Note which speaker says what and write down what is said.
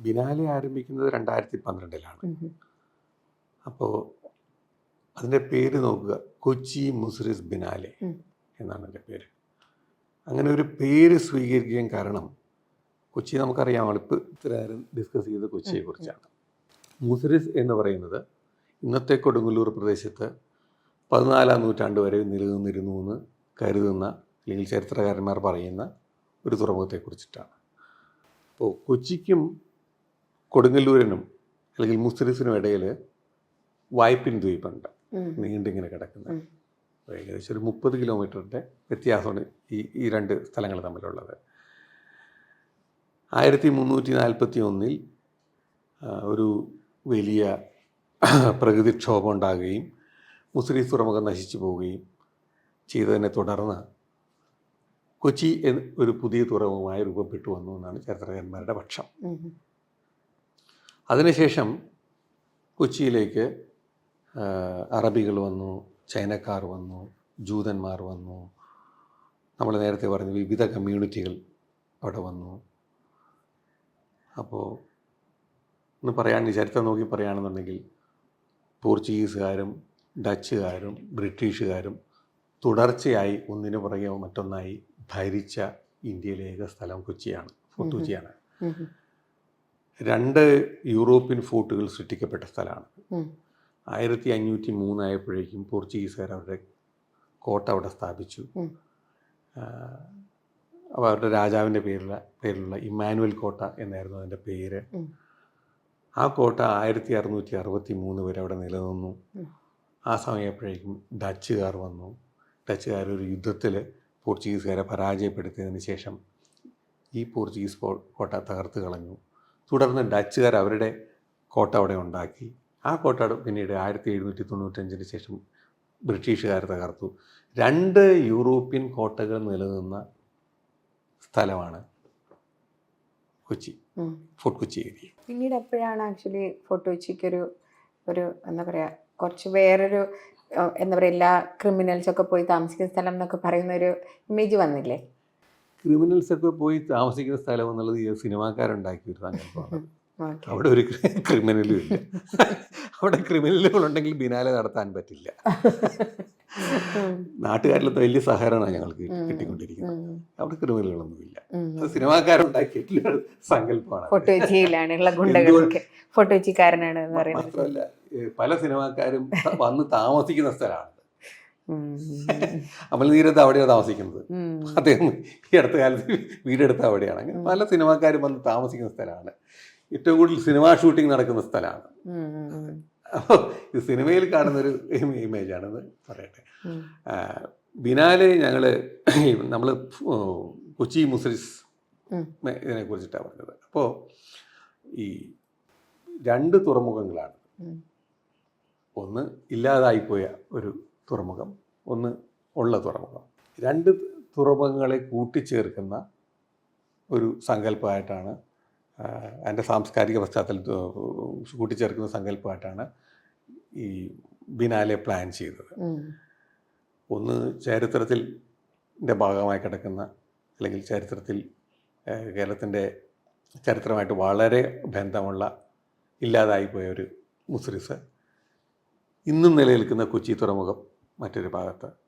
Speaker 1: Biennale ആരംഭിക്കുന്നത് രണ്ടായിരത്തി പന്ത്രണ്ടിലാണ്
Speaker 2: അപ്പോ അതിന്റെ
Speaker 1: അപ്പോൾ അതിന്റെ പേര് നോക്കുക. കൊച്ചി മുസ്രിസ് ബിനാലെ എന്നാണ് എന്റെ പേര്. അങ്ങനെ ഒരു പേര് സ്വീകരിക്കാൻ കാരണം കൊച്ചി നമുക്കറിയാം നമ്മളിപ്പോൾ ഇത്ര നേരം ഡിസ്കസ് ചെയ്തത് കൊച്ചിയെക്കുറിച്ചാണ് മുസ്രിസ് എന്ന് പറയുന്നത് ഇന്നത്തെ കൊടുങ്ങല്ലൂർ പ്രദേശത്ത് പതിനാലാം നൂറ്റാണ്ട് വരെ നിലനിന്നിരുന്നു എന്ന് കരുതുന്ന അല്ലെങ്കിൽ ചരിത്രകാരന്മാർ പറയുന്ന ഒരു തുറമുഖത്തെക്കുറിച്ചിട്ടാണ്. അപ്പോൾ കൊച്ചിക്കും കൊടുങ്ങല്ലൂരിനും അല്ലെങ്കിൽ മുസ്ലിസിനും ഇടയിൽ വായ്പിൻ ദ്വീപുണ്ട്. നീണ്ടിങ്ങനെ കിടക്കുന്നത് ഏകദേശം ഒരു മുപ്പത് കിലോമീറ്ററിന്റെ വ്യത്യാസമാണ് ഈ ഈ രണ്ട് സ്ഥലങ്ങൾ തമ്മിലുള്ളത് ആയിരത്തി മുന്നൂറ്റി നാൽപ്പത്തി ഒന്നിൽ ഒരു വലിയ പ്രകൃതിക്ഷോഭം ഉണ്ടാകുകയും മുസ്ലിം തുറമുഖം നശിച്ചു പോവുകയും ചെയ്തതിനെ തുടർന്ന് കൊച്ചി എന്ന് ഒരു പുതിയ തുറമുഖമായി രൂപപ്പെട്ടു വന്നു എന്നാണ് ചരിത്രകാരന്മാരുടെ പക്ഷം. അതിനുശേഷം കൊച്ചിയിലേക്ക് അറബികൾ വന്നു ചൈനക്കാർ വന്നു ജൂതന്മാർ വന്നു. നമ്മൾ നേരത്തെ പറഞ്ഞ വിവിധ കമ്മ്യൂണിറ്റികൾ അവിടെ വന്നു. അപ്പോൾ ഒന്ന് പറയാൻ ചരിത്രം നോക്കി പറയുകയാണെന്നുണ്ടെങ്കിൽ പോർച്ചുഗീസുകാരും ഡച്ചുകാരും ബ്രിട്ടീഷുകാരും തുടർച്ചയായി ഒന്നിനു പുറകെ മറ്റൊന്നായി ഭരിച്ച ഇന്ത്യയിലെ ഏക സ്ഥലം കൊച്ചിയാണ് ഫോർട്ട് കൊച്ചിയാണ്. രണ്ട് യൂറോപ്യൻ ഫോർട്ടുകൾ സൃഷ്ടിക്കപ്പെട്ട സ്ഥലമാണ്. ആയിരത്തി അഞ്ഞൂറ്റി മൂന്നായപ്പോഴേക്കും പോർച്ചുഗീസുകാർ അവരുടെ കോട്ട അവിടെ സ്ഥാപിച്ചു. അവരുടെ രാജാവിന്റെ പേരുള്ള പേരിലുള്ള ഇമ്മാനുവൽ കോട്ട എന്നായിരുന്നു അതിന്റെ പേര്. ആ കോട്ട ആയിരത്തി അറുന്നൂറ്റി അറുപത്തി മൂന്ന് വരെ അവിടെ നിലനിന്നു. ആ സമയപ്പോഴേക്കും ഡച്ചുകാർ വന്നു. ഡച്ചുകാർ ഒരു യുദ്ധത്തിൽ പോർച്ചുഗീസുകാരെ പരാജയപ്പെടുത്തിയതിന് ശേഷം ഈ പോർച്ചുഗീസ് കോട്ട തകർത്ത് കളഞ്ഞു. തുടർന്ന് ഡച്ചുകാർ അവരുടെ കോട്ട അവിടെ ഉണ്ടാക്കി. ആ കോട്ട പിന്നീട് ആയിരത്തി എഴുന്നൂറ്റി തൊണ്ണൂറ്റഞ്ചിന് ശേഷം ബ്രിട്ടീഷുകാർ തകർത്തു. രണ്ട് യൂറോപ്യൻ കോട്ടകൾ നിലനിന്ന സ്ഥലമാണ് കൊച്ചി. Fort Kochi area.
Speaker 2: പിന്നീട് എപ്പോഴാണ് ആക്ച്വലി ഫോർട്ട് കൊച്ചിക്ക് ഒരു ഒരു എന്താ പറയാ കുറച്ച് വേറൊരു എന്താ പറയുക എല്ലാ ക്രിമിനൽസ് ഒക്കെ പോയി താമസിക്കുന്ന സ്ഥലം എന്നൊക്കെ പറയുന്ന ഒരു ഇമേജ് വന്നില്ലേ?
Speaker 1: ക്രിമിനൽസ് ഒക്കെ പോയി താമസിക്കുന്ന സ്ഥലം എന്നുള്ളത് ഈ സിനിമാക്കാരുണ്ടാക്കിയ ഒരു സങ്കല്പമാണ് അവിടെ ഒരു ക്രിമിനലും ഇല്ല. അവിടെ ക്രിമിനലുകളുണ്ടെങ്കിൽ ബിനാലെ നടത്താൻ പറ്റില്ല. നാട്ടുകാരിലത്തെ വലിയ സഹകരണമാണ് ഞങ്ങൾക്ക് കിട്ടിക്കൊണ്ടിരിക്കുന്നത്. അവിടെ ക്രിമിനലുകളൊന്നുമില്ല. അത് സിനിമാക്കാരുണ്ടാക്കിയിട്ടുള്ള സങ്കല്പമാണ്. മാത്രമല്ല പല സിനിമാക്കാരും വന്ന് താമസിക്കുന്ന സ്ഥലമാണ്.
Speaker 2: ഉം.
Speaker 1: അമൽനീരത്ത് അവിടെയാണ് താമസിക്കുന്നത്. അദ്ദേഹം ഈ അടുത്ത കാലത്ത് വീടെടുത്ത് അവിടെയാണ് അങ്ങനെ പല സിനിമാക്കാരും വന്ന് താമസിക്കുന്ന സ്ഥലമാണ് ഏറ്റവും കൂടുതൽ സിനിമാ ഷൂട്ടിംഗ് നടക്കുന്ന സ്ഥലമാണ്. അപ്പോൾ ഇത് സിനിമയിൽ കാണുന്നൊരു ഇമേജാണെന്ന് പറയട്ടെ ബിനാലെ ഞങ്ങൾ നമ്മൾ കൊച്ചി മുസ്ലിസ്. ഇതിനെ കുറിച്ചിട്ടാണ് പറഞ്ഞത് അപ്പോൾ ഈ രണ്ട് തുറമുഖങ്ങളാണ്. ഒന്ന് ഇല്ലാതായിപ്പോയ ഒരു തുറമുഖം ഒന്ന് ഉള്ള തുറമുഖം. രണ്ട് തുറമുഖങ്ങളെ കൂട്ടിച്ചേർക്കുന്ന ഒരു സങ്കല്പമായിട്ടാണ് എന്റെ സാംസ്കാരിക പശ്ചാത്തലത്തിൽ കൂട്ടിച്ചേർക്കുന്ന സങ്കല്പമായിട്ടാണ് ഈ ബിനാലെ പ്ലാൻ ചെയ്തത്. ഒന്ന് ചരിത്രത്തിൽ ഭാഗമായി കിടക്കുന്ന അല്ലെങ്കിൽ ചരിത്രത്തിൽ കേരളത്തിന്റെ ചരിത്രമായിട്ട് വളരെ ബന്ധമുള്ള ഇല്ലാതായിപ്പോയ ഒരു മുസ്രിസ് ഇന്നും നിലനിൽക്കുന്ന കൊച്ചി തുറമുഖം മറ്റൊരു ഭാഗത്ത്